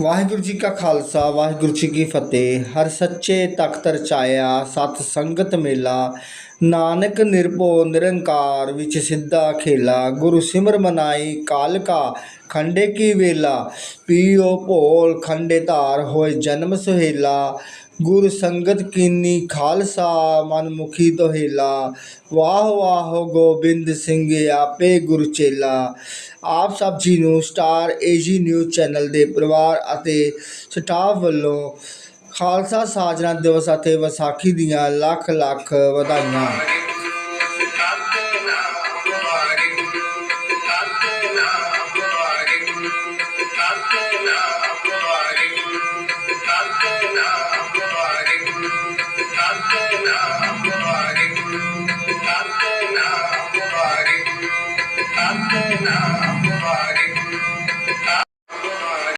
ਵਾਹਿਗੁਰੂ ਜੀ ਕਾ ਖਾਲਸਾ, ਵਾਹਿਗੁਰੂ ਜੀ ਕੀ ਫਤਿਹ। ਹਰ ਸੱਚੇ ਤਖਤ ਰਚਾਇਆ ਸਤ ਸੰਗਤ ਮੇਲਾ। ਨਾਨਕ ਨਿਰਭਉ, ਨਿਰੰਕਾਰ ਵਿੱਚ ਸਿੱਧਾ ਖੇਲਾ। ਗੁਰੂ ਸਿਮਰ ਮਨਾਈ ਕਾਲਕਾ, ਖੰਡੇ ਕੀ ਵੇਲਾ। ਪੀਓ ਭੋਲ, ਖੰਡੇ ਧਾਰ ਹੋਏ ਜਨਮ ਸੁਹੇਲਾ। ਗੁਰ ਸੰਗਤ ਕੀਨੀ ਖਾਲਸਾ, ਮਨਮੁਖੀ ਦੋਹੇਲਾ ਦੁਹੇਲਾ ਵਾਹ ਵਾਹ ਗੋਬਿੰਦ ਸਿੰਘ ਆਪੇ ਗੁਰ ਚੇਲਾ। ਆਪ ਸਭ ਜੀ ਨੂੰ ਸਟਾਰ ਏਜੀ ਨਿਊਜ਼ ਚੈਨਲ ਦੇ ਪਰਿਵਾਰ ਅਤੇ ਸਟਾਫ ਵੱਲੋਂ ਖਾਲਸਾ ਸਾਜਨਾ ਦਿਵਸ ਅਤੇ ਵਿਸਾਖੀ ਦੀਆਂ ਲੱਖ ਲੱਖ ਵਧਾਈਆਂ। now.